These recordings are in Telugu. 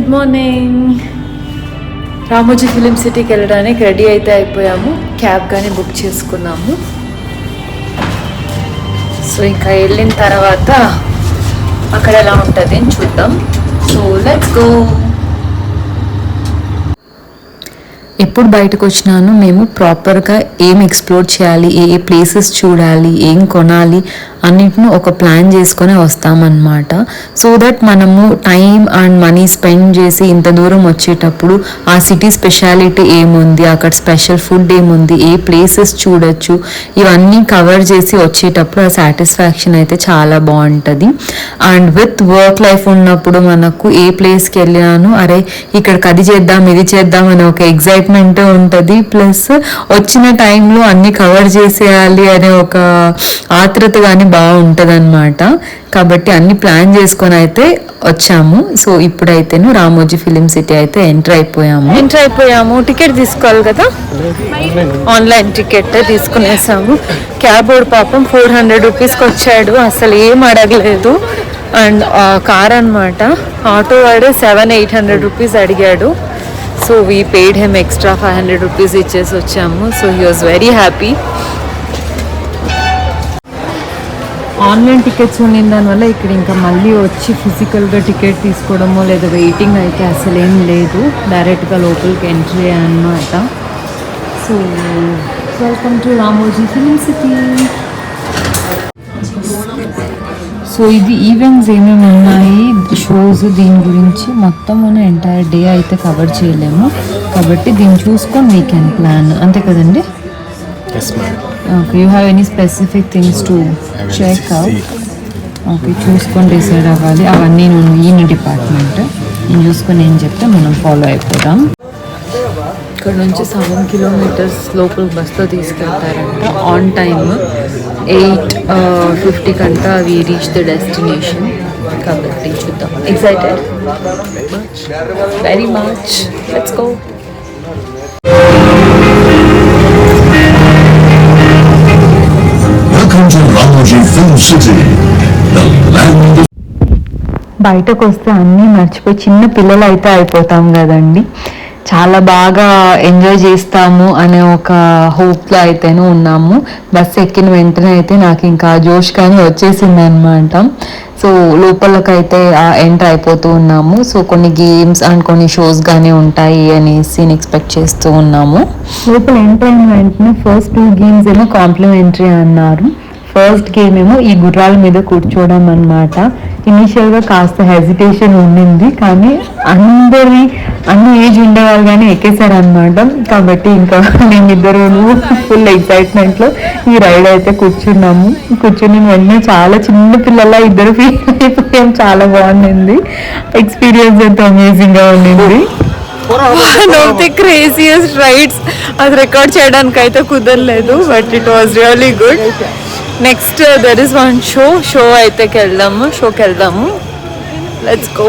గుడ్ మార్నింగ్ రామోజీ ఫిలిం సిటీకి వెళ్ళడానికి రెడీ అయితే అయిపోయాము. క్యాబ్ కానీ బుక్ చేసుకున్నాము. సో ఇంకా వెళ్ళిన తర్వాత అక్కడ ఎలా ఉంటుంది అని చూద్దాం. సో లెట్స్ గో ఎప్పుడు బయటకు వచ్చినాను మేము ప్రాపర్గా ఏం ఎక్స్ప్లోర్ చేయాలి ఏ ఏ ప్లేసెస్ చూడాలి ఏం కొనాలి అన్నిటిని ఒక ప్లాన్ చేసుకొని వస్తామన్నమాట. సో దట్ మనము టైం అండ్ మనీ స్పెండ్ చేసి ఇంత దూరం వచ్చేటప్పుడు ఆ సిటీ స్పెషాలిటీ ఏముంది? అక్కడ స్పెషల్ ఫుడ్ ఏముంది? ఏ ప్లేసెస్ చూడొచ్చు? ఇవన్నీ కవర్ చేసి వచ్చేటప్పుడు ఆ సాటిస్ఫాక్షన్ అయితే చాలా బాగుంటుంది. అండ్ విత్ వర్క్ లైఫ్ ఉన్నప్పుడు మనకు ఏ ప్లేస్కి వెళ్ళినాను? అరే ఇక్కడికి అది చేద్దాం ఇది చేద్దాం అనే ఒక ఎగ్జైట్మెంట్ ఉంటుంది. ప్లస్ వచ్చిన టైంలో అన్ని కవర్ చేసేయాలి అనే ఒక ఆత్రత కానీ బాగుంటుంది అనమాట కాబట్టి అన్ని ప్లాన్ చేసుకొని అయితే వచ్చాము. సో ఇప్పుడైతేను రామోజీ ఫిలిం సిటీ అయితే ఎంటర్ అయిపోయాము. ఎంటర్ అయిపోయాము. టికెట్ తీసుకోవాలి కదా? ఆన్లైన్ టికెట్ తీసుకునేసాము. క్యాబ్ పాపం ఫోర్ హండ్రెడ్ రూపీస్కి వచ్చాడు. అసలు ఏం అడగలేదు. అండ్ కార్ అనమాట ఆటో వాడు సెవెన్ ఎయిట్ హండ్రెడ్ రూపీస్ అడిగాడు. So we paid him extra five hundred rupees ఇచ్చేసి వచ్చాము. So he was very happy online tickets ఉండిన దానివల్ల ఇక్కడ ఇంకా మళ్ళీ వచ్చి ఫిజికల్గా టికెట్ తీసుకోవడమో లేదా వెయిటింగ్ అయితే అసలు ఏం లేదు. డైరెక్ట్గా లోపలికి ఎంట్రీ అన్నమాట. So welcome to Ramoji Film City. So ఇది ఈవెంట్స్ ఏమేమి ఉన్నాయి? షోస్ దీని గురించి మొత్తం మన ఎంటైర్ డే అయితే కవర్ చేయలేము. కాబట్టి దీన్ని చూసుకొని వీ కెన్ ప్లాన్ అంతే కదండి? Yes. Okay you have any specific things to check out okay చూసుకొని డిసైడ్ అవ్వాలి అవన్నీ నేను ఈయన డిపార్ట్మెంట్ నేను చూసుకొని ఏం చెప్తే మనం ఫాలో అయిపోదాం. ఇక్కడ నుంచి సెవెన్ కిలోమీటర్స్ లోపల బస్తో తీసుకెళ్తారంట. ఆన్ టైమ్ ఎయిట్ ఫిఫ్టీకి అంతా అవి రీచ్ ద డెస్టినేషన్ కాబట్టి చూద్దాం. Excited very much let's go to Ramoji Film City, the land of బయటకు వస్తే అన్నీ మర్చిపోయి చిన్న పిల్లలు అయితే అయిపోతాం కదండి. చాలా బాగా ఎంజాయ్ చేస్తాము అనే ఒక హోప్లో అయితేనే ఉన్నాము. బస్ ఎక్కిన వెంటనే అయితే నాకు ఇంకా జోష్ కానీ వచ్చేసింది అనమాట సో లోపలకైతే ఎంటర్ అయిపోతూ ఉన్నాము. సో కొన్ని గేమ్స్ అండ్ కొన్ని షోస్ కానీ ఉంటాయి అనేసి ఎక్స్పెక్ట్ చేస్తూ ఉన్నాము. లోపల ఎంటర్ అయిన వెంటనే ఫస్ట్ టూ గేమ్స్ ఏమో కాంప్లిమెంటరీ అన్నారు. ఫస్ట్ గేమ్ ఏమో ఈ గుర్రాల మీద కూర్చోవడం అనమాట ఇనీషియల్గా కాస్త హెజిటేషన్ ఉండింది కానీ అందరి అన్ని ఏజ్ ఉండేవాళ్ళు కానీ ఎక్కేసారనమాట కాబట్టి ఇంకా మేమిద్దరు ఫుల్ ఎక్సైట్మెంట్లో ఈ రైడ్ అయితే కూర్చున్నాము. కూర్చుని వెంటనే చాలా చిన్న పిల్లల ఇద్దరు ఫీల్ అయిపోయాం చాలా బాగుండింది. ఎక్స్పీరియన్స్ ఎంతో అమేజింగ్గా ఉండింది. One of the craziest rides అది రికార్డ్ చేయడానికి అయితే కుదరలేదు but it was really good next there is one show show అయితే వెళ్దాము షోకి వెళ్దాము లెట్స్ గో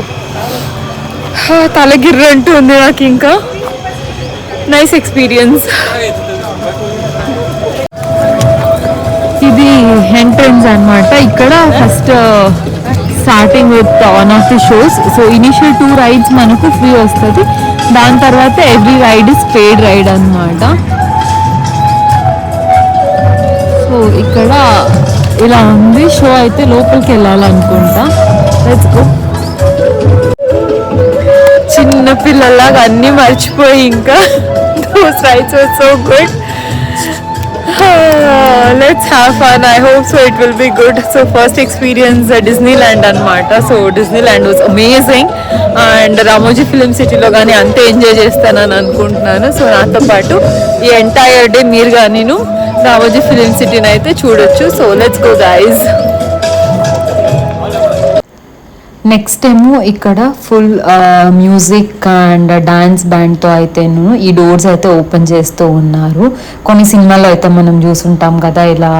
తలగిర్ర అంటుంది నాకు ఇంకా. నైస్ ఎక్స్పీరియన్స్ ఇది ఎంట్రన్స్ అన్నమాట. ఇక్కడ first starting with one of the shows so initial two rides మనకు ఫ్రీ వస్తుంది. దాని తర్వాత every ride is paid ride అన్నమాట. సో ఇక్కడ ఇలా ఉంది. షో అయితే లోపలికి వెళ్ళాలనుకుంటా. లెట్స్ గో చిన్న పిల్లలాగా అన్నీ మర్చిపోయి ఇంకా. Those rides are so good let's have fun I hope so it will be good so first experience Disneyland అనమాట so Disneyland was amazing and Ramoji Film సిటీలో కానీ అంతే ఎంజాయ్ చేస్తానని అనుకుంటున్నాను. సో నాతో పాటు ఈ ఎంటైర్ డే మీరు కానీ రామోజీ ఫిలిం సిటీని అయితే చూడొచ్చు. So let's go guys next ఏమో ఇక్కడ ఫుల్ మ్యూజిక్ అండ్ డాన్స్ బ్యాండ్తో అయితేను ఈ డోర్స్ అయితే ఓపెన్ చేస్తూ ఉన్నారు. కొన్ని సినిమాల్లో అయితే మనం చూసుంటాం కదా ఇలా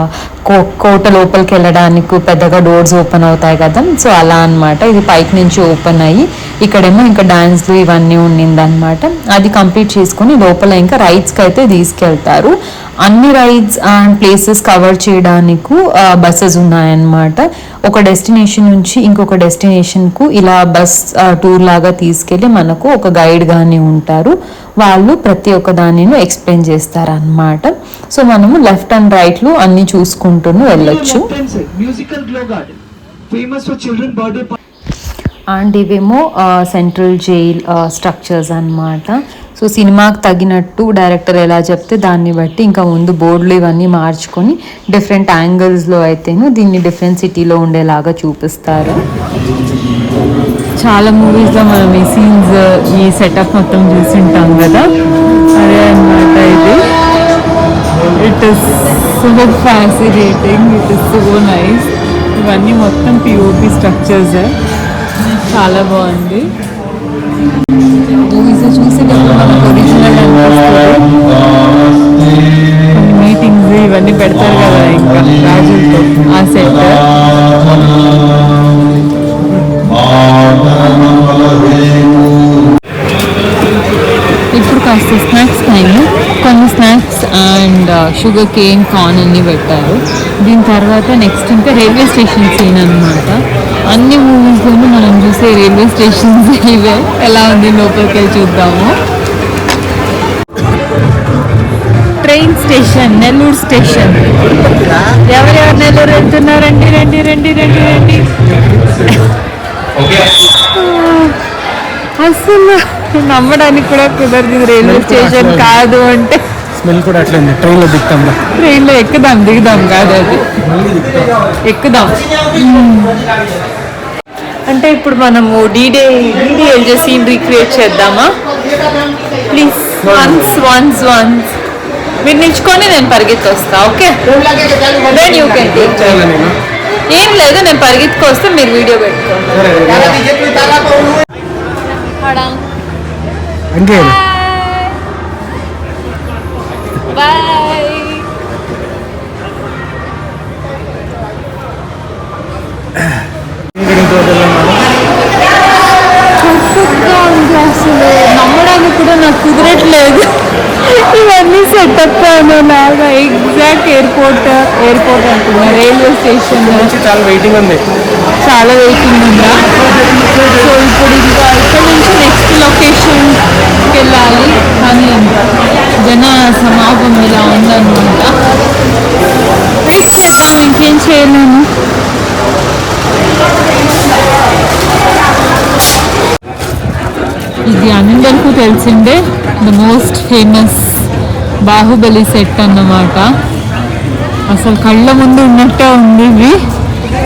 కోట లోపలికి వెళ్ళడానికి పెద్దగా డోర్స్ ఓపెన్ అవుతాయి కదా. సో అలా అన్నమాట. ఇది పైకి నుంచి ఓపెన్ అయ్యి ఇక్కడేమో ఇంకా డాన్స్లు ఇవన్నీ ఉండిందనమాట అది కంప్లీట్ చేసుకుని లోపల ఇంకా రైడ్స్కి అయితే తీసుకెళ్తారు. అన్ని రైడ్స్ అండ్ ప్లేసెస్ కవర్ చేయడానికి బస్సెస్ ఉన్నాయన్నమాట. ఒక డెస్టినేషన్ నుంచి ఇంకొక డెస్టినేషన్కు ఇలా బస్ టూర్ లాగా తీసుకెళ్ళి మనకు ఒక గైడ్ కానీ ఉంటారు. వాళ్ళు ప్రతి ఒక్క దానిని ఎక్స్ప్లెయిన్ చేస్తారన్నమాట. సో మనము లెఫ్ట్ అండ్ రైట్లు అన్ని చూసుకుంటూ వెళ్ళొచ్చు. అండ్ ఇవేమో సెంట్రల్ జైల్ స్ట్రక్చర్స్ అన్నమాట. సో సినిమాకి తగినట్టు డైరెక్టర్ ఎలా చెప్తే దాన్ని బట్టి ఇంకా ముందు బోర్డులు ఇవన్నీ మార్చుకొని డిఫరెంట్ యాంగిల్స్లో అయితేను దీన్ని డిఫరెంట్ సిటీలో ఉండేలాగా చూపిస్తారు. చాలా మూవీస్లో మనం ఈ సీన్స్ ఈ సెటప్ మొత్తం చూసింటాం కదా. అదే అన్నమాట ఇది. It is so fascinating it is so nice ఇవన్నీ మొత్తం పిఓపి స్ట్రక్చర్స్ చాలా బాగుంది. మూవీస్ చూసేటప్పుడు మనకు ఒరిజినల్ మీటింగ్స్ ఇవన్నీ పెడతారు కదా ఇంకా రాజులతో. ఆ సెట్ ఇప్పుడు కాస్త స్నాక్స్ టైం కొన్ని snacks and sugar cane corn అన్నీ పెట్టారు. దీని తర్వాత నెక్స్ట్ ఇంకా రైల్వే స్టేషన్ సీన్ అనమాట అన్ని మూవీస్లోనూ మనం చూసే రైల్వే స్టేషన్స్ ఇవే. ఎలా ఉంది లోపలికి వెళ్ళి చూద్దాము. ట్రైన్ స్టేషన్ నెల్లూరు స్టేషన్ ఎవరెవరు నెల్లూరు వెళ్తున్నారండి? రండి రండి రండి రండి. అసలు నమ్మడానికి కూడా కుదరదు రైల్వే స్టేషన్ కాదు అంటే. స్మెల్ కూడా అట్లయింది ట్రైన్లో దిగుతాం. ట్రైన్లో ఎక్కుదాం దిగుదాం కాదు అది. ఎక్కుదాం. అంటే ఇప్పుడు మనము డీడే డీడీఎల్జే సీన్ రీక్రియేట్ చేద్దామా? ప్లీజ్ వన్స్ వన్స్ వన్స్ మీరు నిల్చుకొని నేను పరిగెత్తి వస్తా okay then you can take ఏం లేదు నేను పరిగెత్తుకు వస్తే మీరు వీడియో పెట్టుకోండి. బాయ్ పర్ఫెక్ట్గా ఉంది అసలు నమ్మడానికి కూడా నాకు కుదరట్లేదు. ఇవన్నీ సెటప్ లాగా ఎగ్జాక్ట్ ఎయిర్పోర్ట్ ఎయిర్పోర్ట్ అంటున్నా రైల్వే స్టేషన్ చాలా వెయిటింగ్ ఉంది. చాలా వెయిటింగ్ ఉందా? సో ఇప్పుడు ఇంకా ఇక్కడ నుంచి నెక్స్ట్ లొకేషన్కి వెళ్ళాలి కానీ జన సమాగం ఇలా ఉందన్నమాట చేద్దాం ఇంకేం చేయలేను ఇది అందరికీ తెలిసిందే the most famous Baahubali set అన్నమాట. అసలు కళ్ళ ముందు ఉన్నట్టే ఉంది ఇది.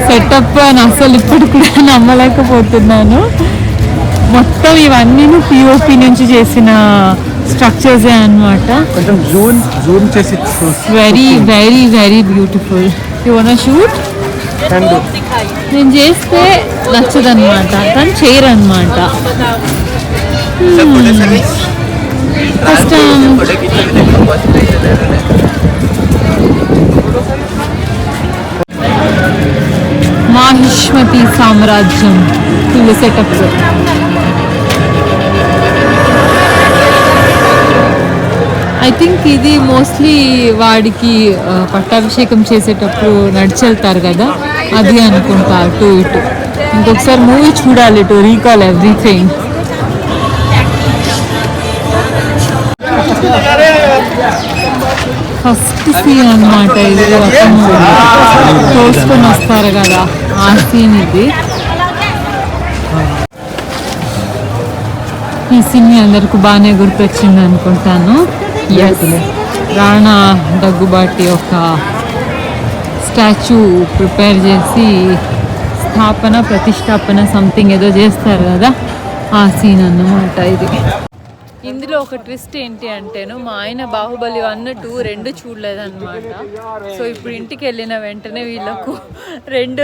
సెటప్ అని అసలు ఇప్పుడు కూడా నమ్మలేకపోతున్నాను. మొత్తం ఇవన్నీ పిఓపి నుంచి చేసిన స్ట్రక్చర్సే కొంచెం చేసి very very very beautiful you one shoot నేను చేస్తే నచ్చదన్నమాట. కానీ చేయరు ఫస్ట్ మాహిష్మతి సామ్రాజ్యం ఫుల్ సెటప్ ఐ థింక్ ఇది మోస్ట్లీ వాడికి పట్టాభిషేకం చేసేటప్పుడు నడిచెళ్తారు కదా అది అనుకుంటా అటు ఇటు. ఇంకొకసారి మూవీ చూడాలి to recall everything first scene అన్నమాట ఇది తోసుకొని వస్తారు కదా ఆ సీన్ ఇది ఈ సీన్ అందరికి బాగానే గుర్తొచ్చింది అనుకుంటాను రాణా దగ్గుబాటి ఒక స్టాచ్యూ ప్రిపేర్ చేసి స్థాపన ప్రతిష్టాపన సంథింగ్ ఏదో చేస్తారు కదా ఆ సీన్ అన్నమాట ఇది ఇందులో ఒక ట్విస్ట్ ఏంటి అంటేను మా ఆయన బాహుబలి వన్ టూ రెండు చూడలేదన్నమాట. సో ఇప్పుడు ఇంటికి వెళ్ళిన వెంటనే వీళ్ళకు రెండు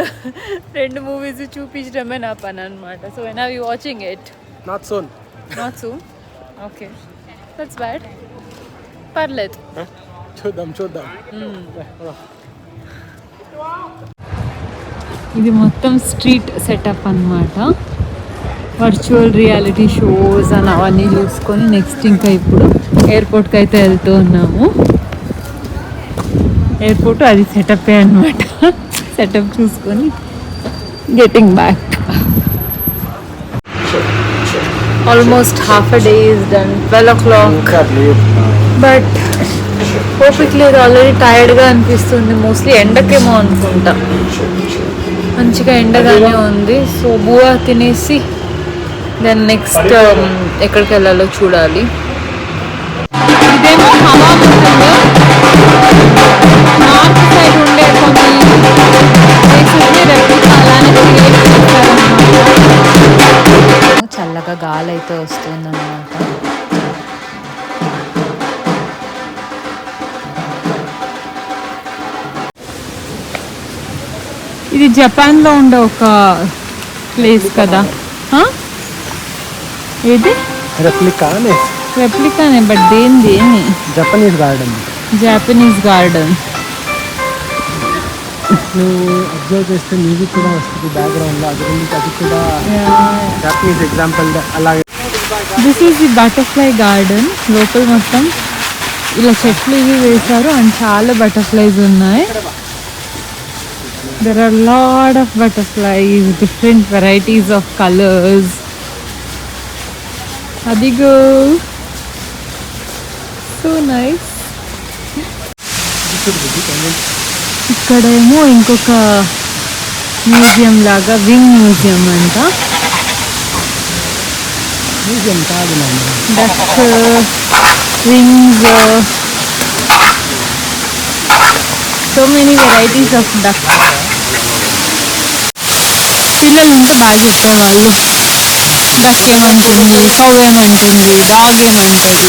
రెండు మూవీస్ చూపించడమే నా పని అనమాట so when are you watching it not soon not so okay that's bad పర్లేదు చూద్దాం చూద్దాం. ఇది మొత్తం స్ట్రీట్ సెటప్ అన్నమాట. వర్చువల్ రియాలిటీ షోస్ అని అవన్నీ చూసుకొని నెక్స్ట్ ఇంకా ఇప్పుడు ఎయిర్పోర్ట్కి అయితే వెళ్తూ ఉన్నాము. ఎయిర్పోర్ట్ అది సెటప్పే అనమాట సెటప్ చూసుకొని getting back almost half a day is done twelve o'clock but ఓపిక లేదు ఆల్రెడీ టైర్డ్గా అనిపిస్తుంది. మోస్ట్లీ ఎండకేమో అనుకుంటా. మంచిగా ఎండగానే ఉంది. సో బువా తినేసి దెన్ నెక్స్ట్ um, ఎక్కడికి వెళ్ళాలో చూడాలి. ఇదేమో హవా నార్త్ సైడ్ ఉండే కొన్ని ప్లేసెస్ని రెప్లికా అలానే క్రియేట్ చేశారన్నమాట. చల్లగా గాలి అయితే వస్తుందన్నమాట. ఇది జపాన్లో ఉండే ఒక ప్లేస్ కదా. ఏది? రెప్లికానే రెప్లికానే బట్ దేని దేని జపనీస్ గార్డెన్ జాపనీస్ గార్డెన్ నువ్వు అబ్జర్వ్ చేస్తే మ్యూజిక్ కూడా వస్తుంది బ్యాక్గ్రౌండ్లో అది గురించి అది కూడా జపనీస్ ఎగ్జాంపుల్ అలాగే this is the butterfly garden లోపల మొత్తం ఇలా చెట్లు ఇవి వేశారు అండ్ చాలా బటర్ఫ్లైస్ ఉన్నాయి. There are lot of butterflies different varieties of colours అదిగో సో నైస్ ఇక్కడేమో ఇంకొక మ్యూజియం లాగా వింగ్ మ్యూజియం అంట. మ్యూజియం కాదు నాన్న. Duck wings so many varieties of duck పిల్లలు ఉంటే బాగా చెప్పేవాళ్ళు? డక్ ఏమంటుంది కౌ ఏమంటుంది డాగ్ ఏమంటుంది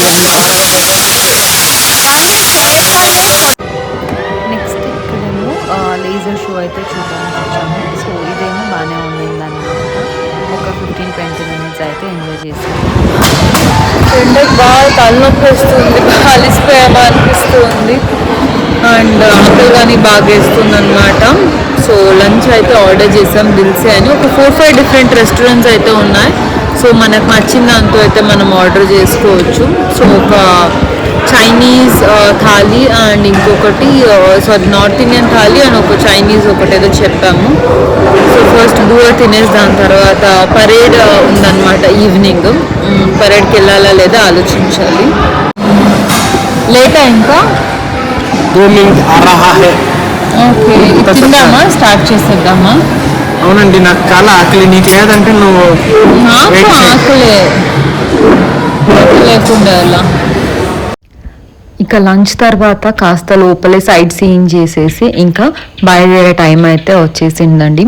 నెక్స్ట్ ఇక్కడేమో లేజర్ షో అయితే చూడడానికి వచ్చాము. సో ఇదేమో బాగానే ఉండింది అనమాట ఒక ఫిఫ్టీన్ ట్వంటీ మినిట్స్ అయితే ఎంజాయ్ చేసాము. ఎండకు బాగా తలనొప్పి వస్తుంది బాగా అలిసిపోయామా అనిపిస్తుంది. అండ్ ఆకలి కానీ బాగా వేస్తుంది అనమాట సో లంచ్ అయితే ఆర్డర్ చేసాం దిల్సే అని. ఒక ఫోర్ ఫైవ్ డిఫరెంట్ రెస్టారెంట్స్ అయితే ఉన్నాయి. సో మనకు నచ్చిన దాంతో అయితే మనం ఆర్డర్ చేసుకోవచ్చు. సో ఒక చైనీస్ థాలీ అండ్ ఇంకొకటి sorry North Indian thali and ఒక చైనీస్ ఒకటి ఏదో చెప్పాము. సో ఫస్ట్ బువ తినేసి దాని తర్వాత పరేడ్ ఉందన్నమాట ఈవినింగ్ పరేడ్కి వెళ్ళాలా లేదా ఆలోచించాలి. లేటా ఇంకా? ఓకే తిందామా? స్టార్ట్ చేసేద్దామా? అవునండి నాకు చాలా ఆకలి. నీకు లేదంటే నువ్వు నాకు. ఆకలే. లేకుండా ఇక లంచ్ తర్వాత కాస్త లోపలే సైట్ సీయింగ్ చేసేసి ఇంకా బయలుదేరే టైం అయితే వచ్చేసిందండి.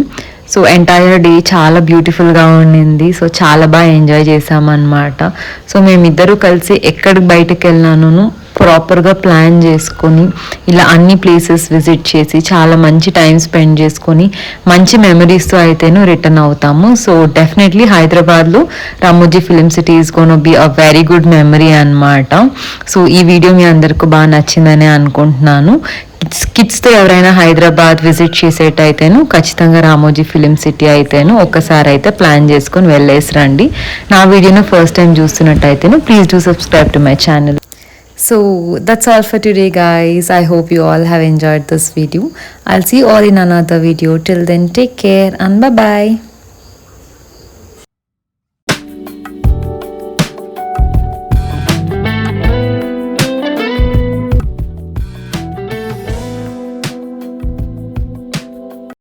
సో ఎంటైర్ డే చాలా బ్యూటిఫుల్గా ఉండింది. సో చాలా బాగా ఎంజాయ్ చేసామన్నమాట సో మేమిద్దరూ కలిసి ఎక్కడికి బయటకు వెళ్ళినాను ప్రాపర్గా ప్లాన్ చేసుకొని ఇలా అన్ని ప్లేసెస్ విజిట్ చేసి చాలా మంచి టైం స్పెండ్ చేసుకొని మంచి మెమరీస్తో అయితేను రిటర్న్ అవుతాము. సో డెఫినెట్లీ హైదరాబాద్లో Ramoji film city is gonna be a very good memory అన్నమాట. సో ఈ వీడియో మీ అందరికీ బాగా నచ్చిందని అనుకుంటున్నాను. కిడ్స్తో ఎవరైనా హైదరాబాద్ విజిట్ చేసేటైతేను ఖచ్చితంగా రామోజీ ఫిలిం సిటీ అయితేను ఒక్కసారి అయితే ప్లాన్ చేసుకొని వెళ్ళేసి రండి. నా వీడియోను first time చూస్తున్నట్టయితేను please do subscribe to my channel So that's all for today, guys. I hope you all have enjoyed this video. I'll see you all in another video. Till then, take care and bye bye.